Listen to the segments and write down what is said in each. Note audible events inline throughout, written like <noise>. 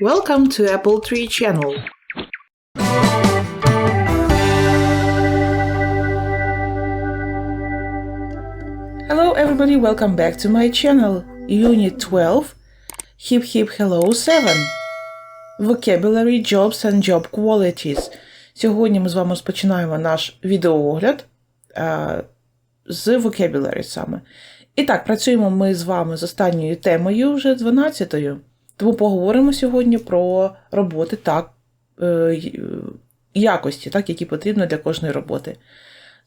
Welcome to Apple Tree Channel. Hello everybody, welcome back to my channel. Unit 12, Hip Hip Hello 7. Vocabulary, Jobs and Job Qualities. Сьогодні ми з вами розпочинаємо наш відеоогляд а, з vocabulary саме. І так, працюємо ми з вами з останньою темою, вже 12-ю. Тому поговоримо сьогодні про роботи так, е, якості, так, які потрібні для кожної роботи.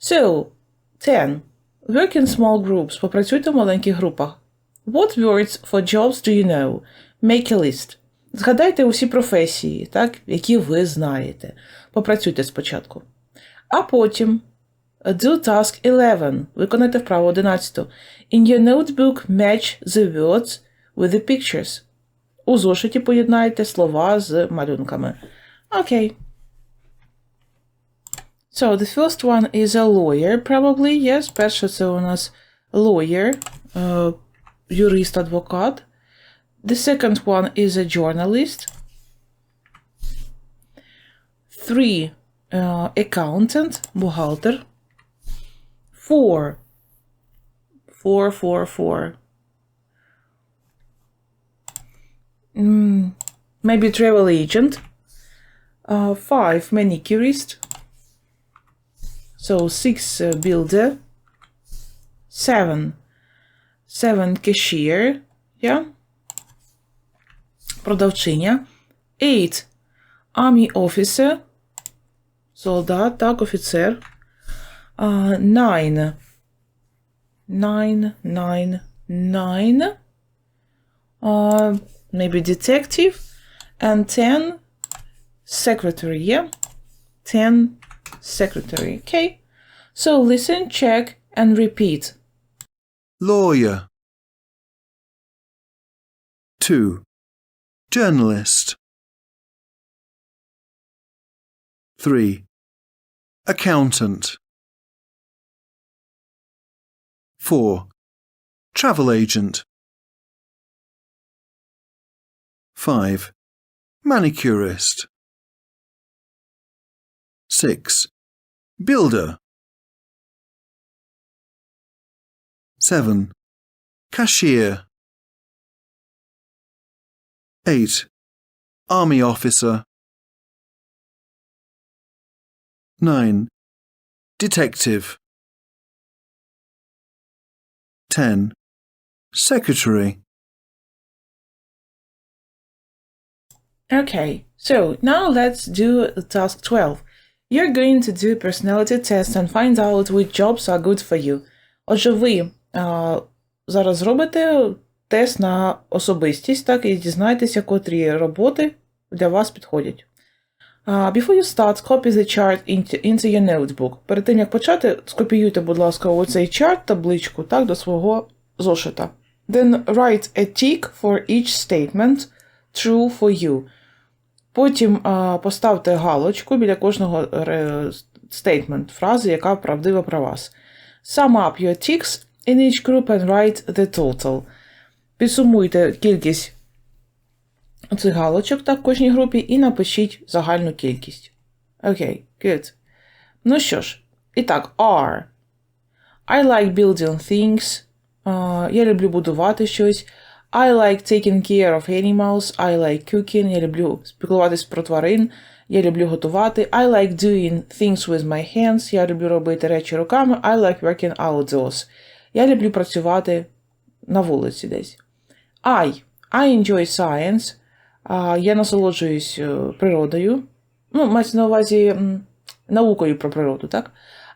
So, 10. Work in small groups. Попрацюйте в маленьких групах. What words for jobs do you know? Make a list. Згадайте усі професії, так, які ви знаєте. Попрацюйте спочатку. А потім Do task 11. Виконайте вправу 11. In your notebook match the words with the pictures. У зошиті поєднайте слова з малюнками. Окей. So, the first one is a lawyer, probably, yes. Перше це у нас lawyer, е, юрист, адвокат. The second one is a journalist. Three, е, accountant, бухгалтер. Four, four, four, four. maybe travel agent. Uh, five, manicurist. So six, uh, builder. Seven, seven, cashier. Yeah. Продавчиня. Eight, army officer. Солдат, так, офіцер. Uh, nine, nine, nine, nine. Uh, maybe detective. And ten, secretary, yeah? Ten, secretary, okay? So listen, check, and repeat. Lawyer. 2. Journalist. 3. Accountant. 4. Travel agent. 5. Manicurist. 6. Builder. 7. Cashier. 8. Army officer. 9. Detective. 10. Secretary. Okay, so now let's do task 12. You're going to do personality test and find out which jobs are good for you. Отже, ви а, зараз зробите тест на особистість, так, і дізнаєтеся, котрі роботи для вас підходять. Uh, before you start, copy the chart into, into your notebook. Перед тим, як почати, скопіюйте, будь ласка, оцей чарт, табличку, так, до свого зошита. Then write a tick for each statement true for you. Потім поставте галочку біля кожного стейтмент, фрази, яка правдива про вас. Sum up your ticks in each group and write the total. Підсумуйте кількість цих галочок так, в кожній групі і напишіть загальну кількість. Окей, good. Ну що ж, і так, are. I like building things. А, я люблю будувати щось. I like taking care of animals. I like cooking. Я люблю спілкуватись про тварин. Я люблю готувати. I like doing things with my hands. Я люблю робити речі руками. I like working outdoors. Я люблю працювати на вулиці десь. I. I enjoy science. Я насолоджуюсь е, природою. Ну, мається на увазі наукою про природу, так?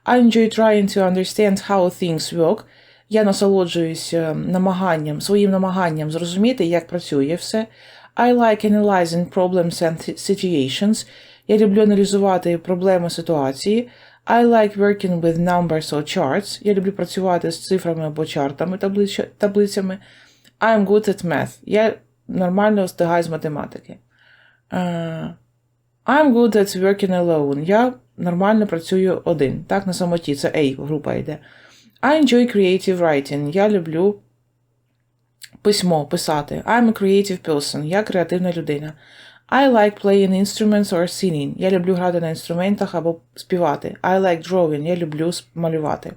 I enjoy trying to understand how things work. Я насолоджуюсь е, намаганням, своїм намаганням зрозуміти, як працює все. I like analyzing problems and situations. Я люблю аналізувати проблеми ситуації. I like working with numbers or charts. Я люблю працювати з цифрами або чартами, таблицями. I'm good at math. Я нормально встигаю з математики. Е, I'm good at working alone. Я нормально працюю один. Так, на самоті. Це A група йде. I enjoy creative writing. Я люблю Письмо писати. I'm a creative person. Я креативна людина. I like playing instruments or singing. Я люблю грати на інструментах або співати. I like drawing. Я люблю малювати.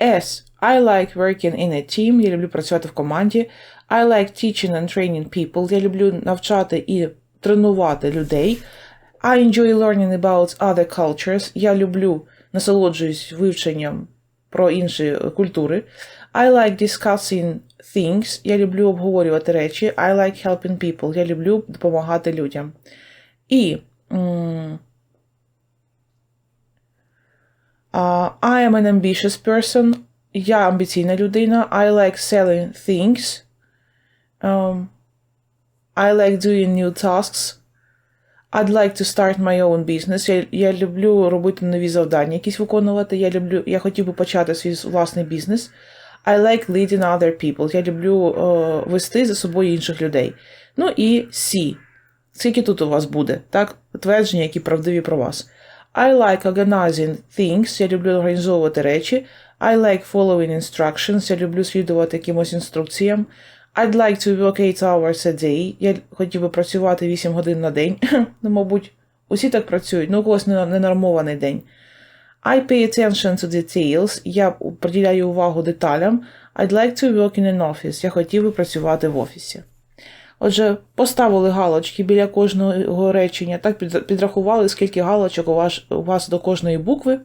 S. I like working in a team. Я люблю працювати в команді. I like teaching and training people. Я люблю навчати і тренувати людей. I enjoy learning about other cultures. Я люблю насолоджуюсь вивченням про інші е, культури. I like discussing things. Я люблю обговорювати речі. I like helping people. Я люблю допомагати людям. І а, I am an ambitious person. Я амбіційна людина. I like selling things. Um, I like doing new tasks. I'd like to start my own business. Я, я люблю робити нові завдання, якісь виконувати. Я люблю, я хотів би почати свій власний бізнес. I like leading other people. Я люблю е, вести за собою інших людей. Ну і C. Скільки тут у вас буде? Так? Твердження, які правдиві про вас. I like organizing things. Я люблю організовувати речі. I like following instructions. Я люблю слідувати якимось інструкціям. I'd like to work 8 hours a day. Я хотів би працювати 8 годин на день. <laughs> ну, мабуть, усі так працюють, ну у когось ненормований день. I pay attention to details. Я приділяю увагу деталям. I'd like to work in an office. Я хотів би працювати в офісі. Отже, поставили галочки біля кожного речення, так підрахували, скільки галочок у вас, у вас до кожної букви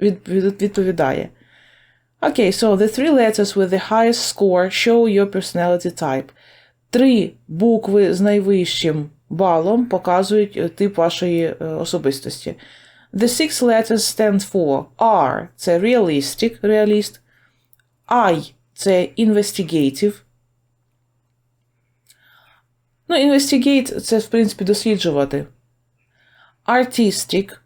від, від, відповідає. Okay, so the three letters with the highest score show your personality type. Три букви з найвищим балом показують е, тип вашої е, особистості. The six letters stand for R – це realistic, реаліст, I – це investigative. Ну, investigate – це, в принципі, досліджувати. Artistic –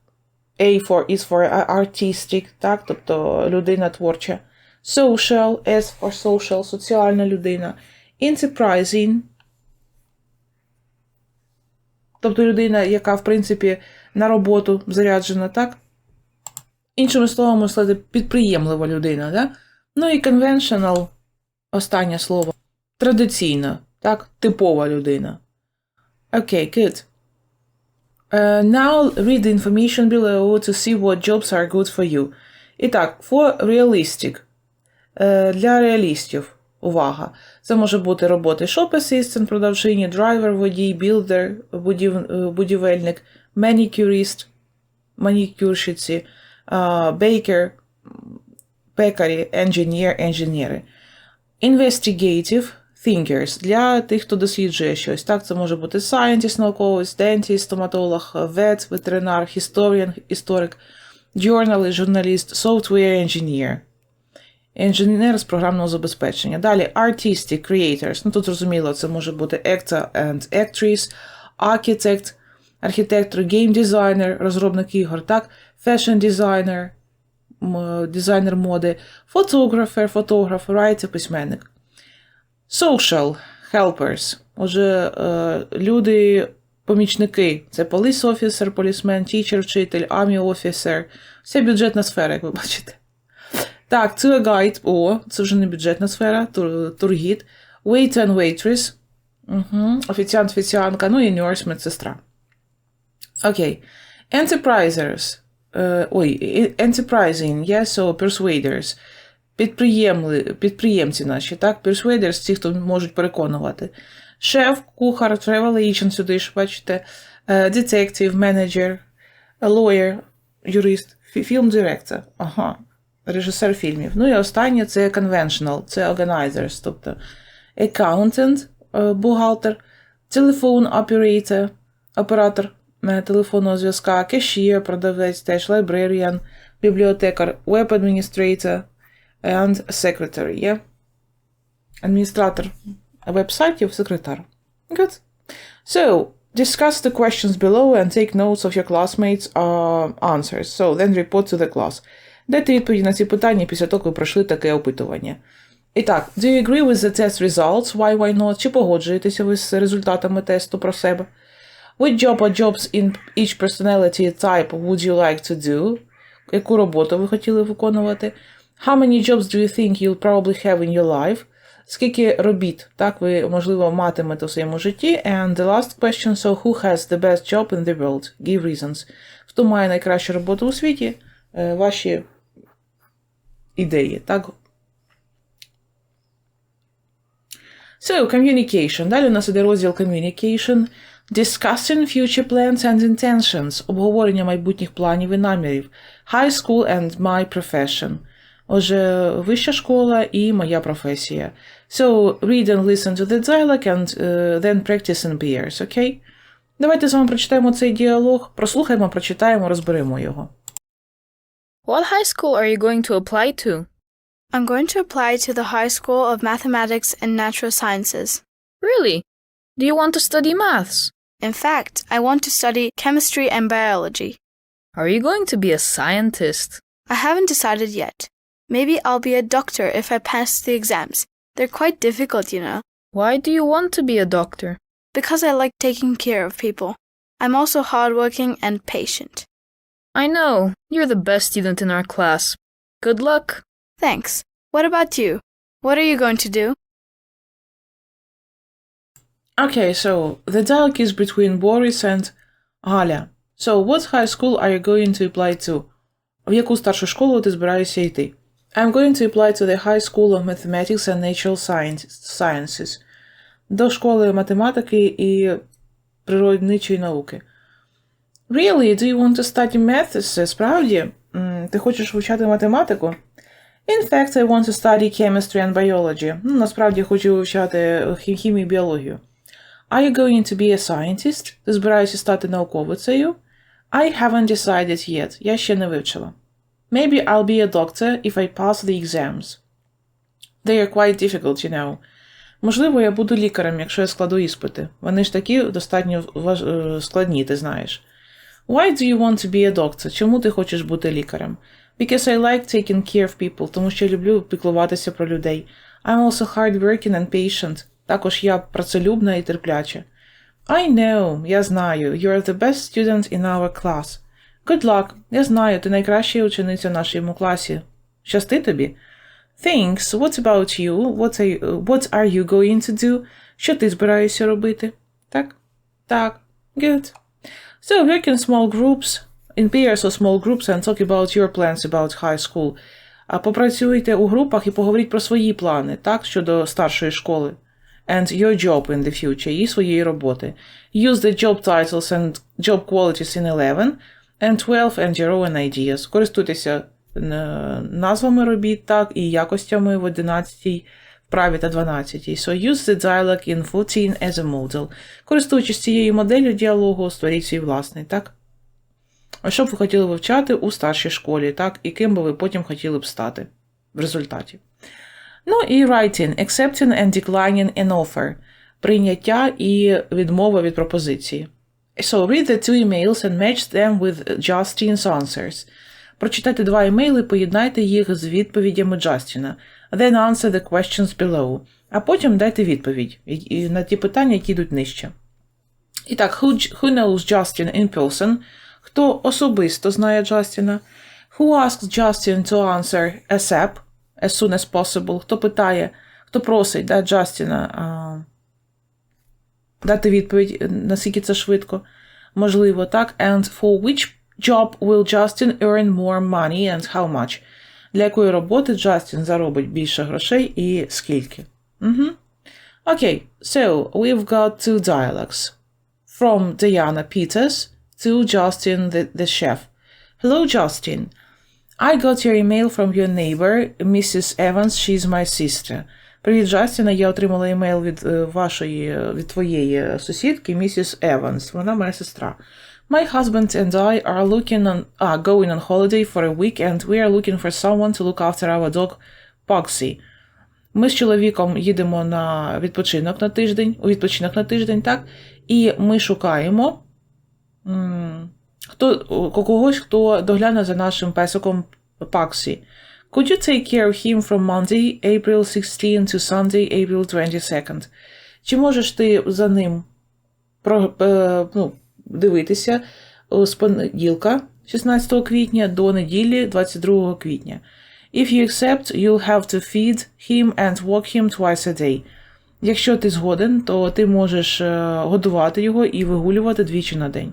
A for is for artistic, так, тобто людина творча. Social, S for social, соціальна людина. Enterprising, тобто людина, яка, в принципі, на роботу заряджена, так? Іншими словами, сказати, підприємлива людина, так? Ну і conventional, останнє слово. Традиційна, так? Типова людина. Окей, okay, good. Uh, now read the information below to see what jobs are good for you. І так, for realistic. Е, Для реалістів. Увага. Це може бути роботи shop assistant, продавчині, драйвер, водій, білдер, будів, е, будівельник, манікюрист, манікюрщиці, бейкер, пекарі, engineer, інженери. Investigative thinkers для тих, хто досліджує щось. Так, це може бути scientist, науковець, dentist, стоматолог, vet, ветеринар, historian, історик, journalist, журналіст, software engineer. Інженер з програмного забезпечення. Далі artistic creators. Ну тут зрозуміло, це може бути actor and actress, architect, архітектор, game designer, розробник ігор, так, fashion designer, дизайнер моди, фотографер, фотограф, writer, письменник. Social helpers. Отже, е, люди, помічники. Це police officer, policeman, teacher, вчитель, army officer. Вся бюджетна сфера, як ви бачите. Так, tour guide, о, це вже не бюджетна сфера, тур, тургід. Waiter and waitress. Угу. Офіціант, офіціанка, ну і nurse, медсестра. Окей. Enterprisers. Е, ой, enterprising, yes, so persuaders. Підприємці наші, так? Persuaders, ті, хто можуть переконувати. Шеф, кухар, travel agent сюди ж, бачите. Е, Detective, менеджер, lawyer, юрист, фільм директор. Ага. Режисер фільмів. Ну і останнє це conventional, це organizers, тобто accountant, е, бухгалтер, телефон operator, оператор е, телефонного зв'язка, кешір, продавець, теж librarian, бібліотекар, administrator and secretary. Є адміністратор вебсайтів, секретар. Good. So, discuss the questions below and take notes of your classmates' uh, answers. So, then report to the class. Дайте відповіді на ці питання після того, як ви пройшли таке опитування. І так, do you agree with the test results? Why, why not? Чи погоджуєтеся ви з результатами тесту про себе? Which job or jobs in each personality type would you like to do? Яку роботу ви хотіли виконувати? How many jobs do you think you'll probably have in your life? скільки робіт, так, ви, можливо, матимете у своєму житті. And the last question, so who has the best job in the world? Give reasons. Хто має найкращу роботу у світі? Е, Ваші ідеї, так? So, communication. Далі у нас іде розділ communication. Discussing future plans and intentions. Обговорення майбутніх планів і намірів. High school and my profession. Отже, вища школа і моя професія. So, read and listen to the dialogue and uh, then practice in pairs, окей? Давайте з вами прочитаємо цей діалог, прослухаємо, прочитаємо, розберемо його. What high school are you going to apply to? I'm going to apply to the High School of Mathematics and Natural Sciences. Really? Do you want to study maths? In fact, I want to study chemistry and biology. Are you going to be a scientist? I haven't decided yet. Maybe I'll be a doctor if I pass the exams. They're quite difficult, you know, Why do you want to be a doctor? because I like taking care of people. I'm also hardworking and patient. I know, you're the best student in our class. Good luck. Thanks. What about you? What are you going to do? Okay, so the dialogue is between Boris and Галя. So, what high school are you going to apply to? В яку старшу школу ти збираєшся йти? I'm going to apply to the High School of Mathematics and Natural Science- Sciences. До школи математики і природничої науки. Really, do you want to study maths? Справді? М, Ти хочеш вивчати математику? In fact, I want to study chemistry and biology. Ну, насправді хочу вивчати хі- хімію і біологію. Are you going to be a scientist? Ти збираєшся стати науковицею? I haven't decided yet. Я ще не вивчила. Maybe I'll be a doctor if I pass the exams. They are quite difficult, you know. Можливо, я буду лікарем, якщо я складу іспити. Вони ж такі достатньо важ... е, складні, ти знаєш. Why do you want to be a doctor? Чому ти хочеш бути лікарем? Because I like taking care of people, тому що я люблю піклуватися про людей. I'm also hardworking and patient. Також я працелюбна і терпляча. I know, я знаю. You're the best student in our class. Good luck. Я знаю, ти найкраща учениця в нашому класі. Щасти тобі. Thanks. What about you? What are you, what are you going to do? Що ти збираєшся робити? Так? Так. Good. So work in small groups, in pairs or small groups and talk about your plans about high school. А попрацюйте у групах і поговоріть про свої плани, так, щодо старшої школи. And your job in the future, і своєї роботи. Use the job titles and job qualities in 11 And 12 and your own ideas. Користуйтеся е, назвами робіт, так, і якостями в 11 вправі та 12. So use the dialogue in 14 as a model. Користуючись цією моделлю діалогу, створіть свій власний, так? А що б ви хотіли вивчати у старшій школі, так? І ким би ви потім хотіли б стати в результаті. Ну і writing, accepting and declining an offer. Прийняття і відмова від пропозиції. So read the two emails and match them with Justin's answers. Прочитайте два імейли, поєднайте їх з відповідями Джастіна. Then answer the questions below. А потім дайте відповідь на ті питання, які йдуть нижче. І так, who, who knows Justin in person? Хто особисто знає Джастіна? Who asks Justin to answer ASAP, as soon as possible? Хто питає, хто просить да, Джастіна дати відповідь, е, наскільки це швидко? Можливо, так? And for which job will Justin earn more money and how much? Для якої роботи Джастін заробить більше грошей і скільки? Угу. Okay, so we've got two dialogues. From Diana Peters to Justin the, the chef. Hello, Justin. I got your email from your neighbor, Mrs. Evans. She's my sister. Привіт, Джастіна. Я отримала емейл від е, вашої, від твоєї сусідки, місіс Еванс. Вона моя сестра. My husband and I are looking on, ah, going on holiday for a week and we are looking for someone to look after our dog, Pugsy. Ми з чоловіком їдемо на відпочинок на тиждень, у відпочинок на тиждень, так? І ми шукаємо хто, когось, хто догляне за нашим песиком Паксі. Could you take care of him from Monday, April 16 to Sunday, April 22nd? Чи можеш ти за ним про, е, ну, дивитися з понеділка, 16 квітня, до неділі, 22 квітня? If you accept, you'll have to feed him and walk him twice a day. Якщо ти згоден, то ти можеш е, годувати його і вигулювати двічі на день.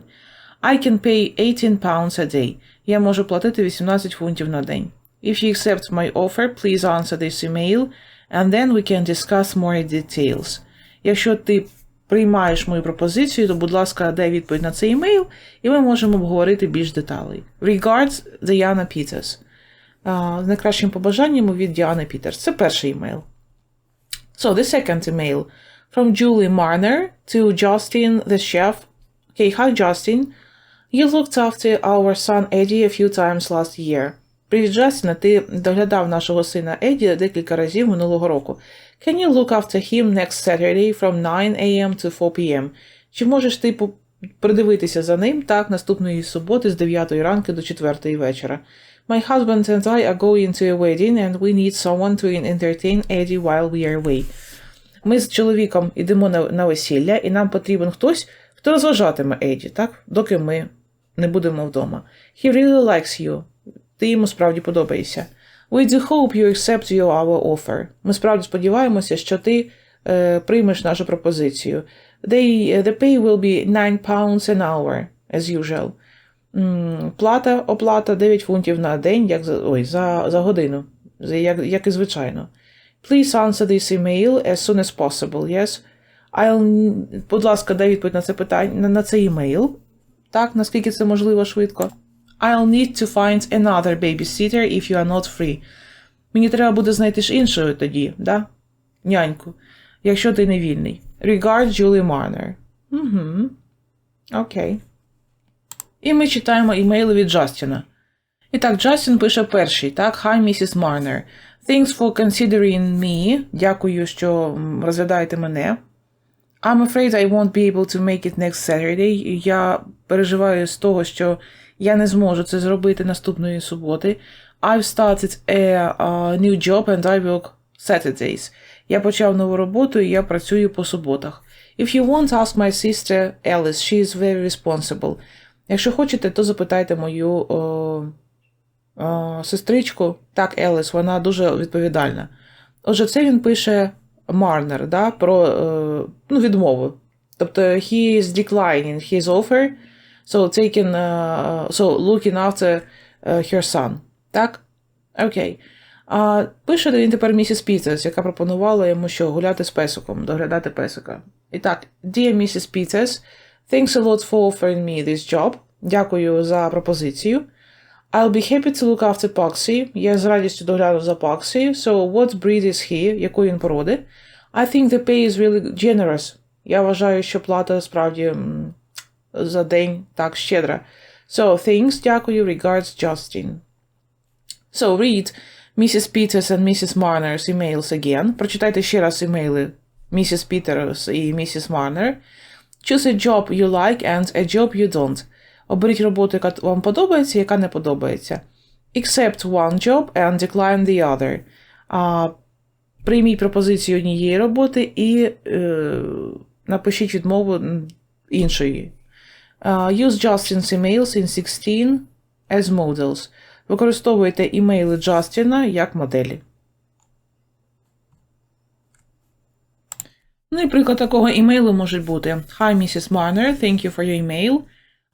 I can pay 18 pounds a day. Я можу платити 18 фунтів на день. If you accept my offer, please answer this email, and then we can discuss more details. Якщо ти приймаєш мою пропозицію, то, будь ласка, дай відповідь на цей емейл, і ми можемо обговорити більш деталей. Regards, Diana Peters. А, З найкращим побажанням від Діани Пітерс. Це перший емейл. So, the second email from Julie Marner to Justin the chef. Okay, hi Justin. You looked after our son Eddie a few times last year. Привіт, Джастіне, ти доглядав нашого сина Еді декілька разів минулого року. Can you look after him next Saturday from 9 a.m. to 4 p.m.? Чи можеш ти придивитися за ним так наступної суботи з 9 ранку до 4 вечора? My husband and I are going to a wedding and we need someone to entertain Eddie while we are away. Ми з чоловіком йдемо на, на весілля, і нам потрібен хтось, хто розважатиме Еді, так? Доки ми не будемо вдома. He really likes you. Ти йому справді подобаєшся. We do hope you accept your our offer. Ми справді сподіваємося, що ти е, приймеш нашу пропозицію. They, the pay will be 9 pounds an hour, as usual. Плата, оплата 9 фунтів на день, як за, ой, за, за годину, як, як і звичайно. Please answer this email as soon as possible, yes? I'll, будь ласка, дай відповідь на це питання, на, на цей емейл. Так, наскільки це можливо швидко. I'll need to find another babysitter if you are not free. Мені треба буде знайти ж іншою тоді, да? Няньку, якщо ти не вільний. Regards Julie Marner. Угу. Окей. І ми читаємо імейли від Джастіна. І так, Джастін пише перший, так, Hi, Mrs. Marner. Thanks for considering me. Дякую, що розглядаєте мене. I'm afraid I won't be able to make it next Saturday. Я переживаю з того, що я не зможу це зробити наступної суботи. I've started a, new job and I work Saturdays. Я почав нову роботу і я працюю по суботах. If you want, ask my sister Alice. She is very responsible. Якщо хочете, то запитайте мою о, о, сестричку. Так, Еліс, вона дуже відповідальна. Отже, це він пише Марнер, да, про е, ну, відмову. Тобто, he is declining his offer, so taking, uh, so looking after uh, her son. Так? Окей. А, пише він тепер місіс Пітерс, яка пропонувала йому що гуляти з песиком, доглядати песика. І так, Dear Mrs. Peters, thanks a lot for offering me this job. Дякую за пропозицію. I'll be happy to look after Poxy. Я з радістю догляну за Poxy. So, what breed is he? Якої він породи? I think the pay is really generous. Я вважаю, що плата справді за день так щедра. So, thanks, дякую, regards, Justin. So, read Mrs. Peters and Mrs. Marner's emails again. Прочитайте ще раз імейли Mrs. Peters і Mrs. Marner. Choose a job you like and a job you don't. Оберіть роботу, яка вам подобається, яка не подобається. Accept one job and decline the other. А, прийміть пропозицію однієї роботи і е, напишіть відмову іншої. А, use Justin's emails in 16 as models. Використовуйте імейли Джастіна як моделі. Ну і приклад такого імейлу може бути Hi, Mrs. Marner, thank you for your email.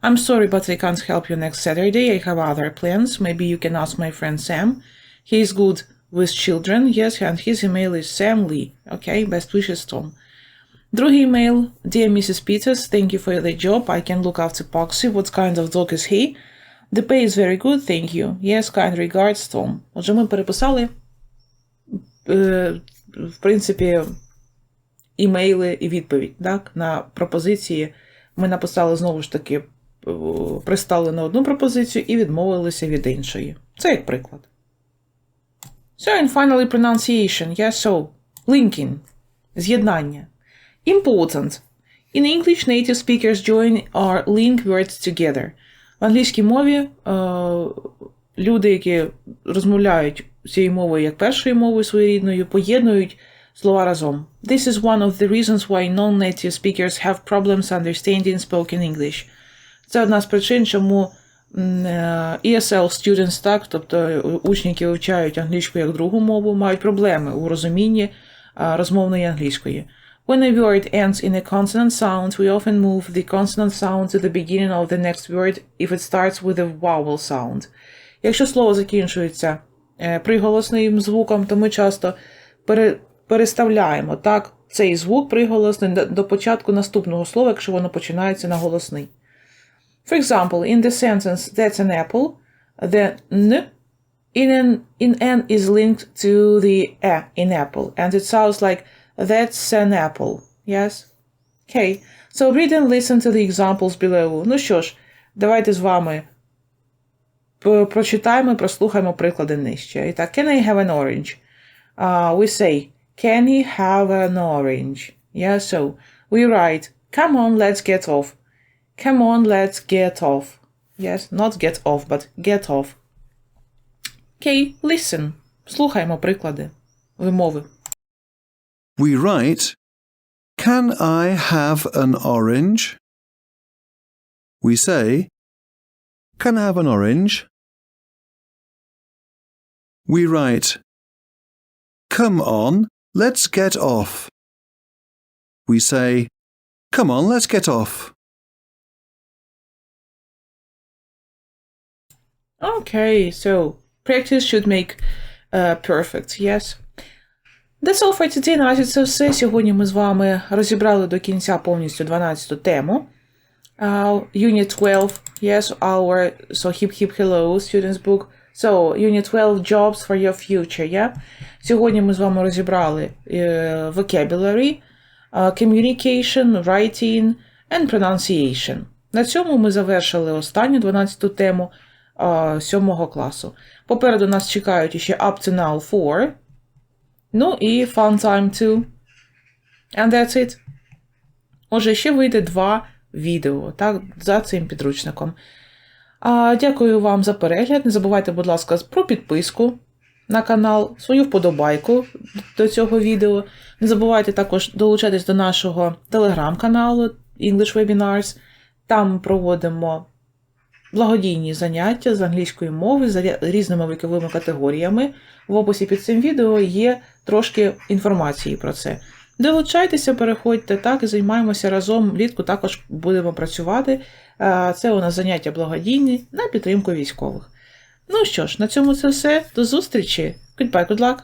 I'm sorry, but I can't help you next Saturday. I have other plans. Maybe you can ask my friend Sam. He is good with children. Yes, and his email is Sam Lee. Okay, best wishes, Tom. Другий email. Dear Mrs. Peters, thank you for the job. I can look after Poxy. What kind of dog is he? The pay is very good, thank you. Yes, kind regards, Tom. Отже, ми переписали, е, в принципі, імейли і відповідь так, на пропозиції. Ми написали знову ж таки, е, пристали на одну пропозицію і відмовилися від іншої. Це як приклад. So, and finally pronunciation. Yeah, so, linking. З'єднання. Important. In English, native speakers join or link words together. В англійській мові е, люди, які розмовляють цією мовою як першою мовою своєрідною, поєднують слова разом. This is one of the reasons why non-native speakers have problems understanding spoken English. Це одна з причин, чому е, ESL students, так, тобто е, учні, які вивчають англійську як другу мову, мають проблеми у розумінні розмовної англійської. When a word ends in a consonant sound, we often move the consonant sound to the beginning of the next word if it starts with a vowel sound. Якщо слово закінчується е, приголосним звуком, то ми часто пере, переставляємо так, цей звук приголосний до, до початку наступного слова, якщо воно починається на голосний. For example, in the sentence that's an apple, the n in an, in n is linked to the e in apple, and it sounds like that's an apple. Yes? Okay. So read and listen to the examples below. Ну що ж, давайте з вами п- прочитаємо і прослухаємо приклади нижче. І так, can I have an orange? Uh, we say, can he have an orange? Yeah, so we write, come on, let's get off. Come on, let's get off. Yes, not get off, but get off. Okay, listen. Слухаємо приклади вимови. We write, Can I have an orange? We say, Can I have an orange? We write, Come on, let's get off. We say, Come on, let's get off. Okay, so practice should make uh, perfect, yes. That's all today. Наразі це все. Сьогодні ми з вами розібрали до кінця повністю 12 тему. Uh, unit 12, yes, our so hip hip hello students book. So, Unit 12 Jobs for your future, yeah? Сьогодні ми з вами розібрали е, vocabulary, е, communication, writing and pronunciation. На цьому ми завершили останню 12 тему е, 7 класу. Попереду нас чекають ще Up to Now 4. Ну і Fun Time 2. And that's it. Отже, ще вийде два відео так, за цим підручником. А, дякую вам за перегляд. Не забувайте, будь ласка, про підписку на канал, свою вподобайку до цього відео. Не забувайте також долучатись до нашого телеграм-каналу English Webinars. Там проводимо благодійні заняття з англійської мови за різними віковими категоріями. В описі під цим відео є трошки інформації про це. Долучайтеся, переходьте так і займаємося разом. Влітку також будемо працювати. Е, Це у нас заняття благодійні на підтримку військових. Ну що ж, на цьому це все. До зустрічі. Goodbye, good luck!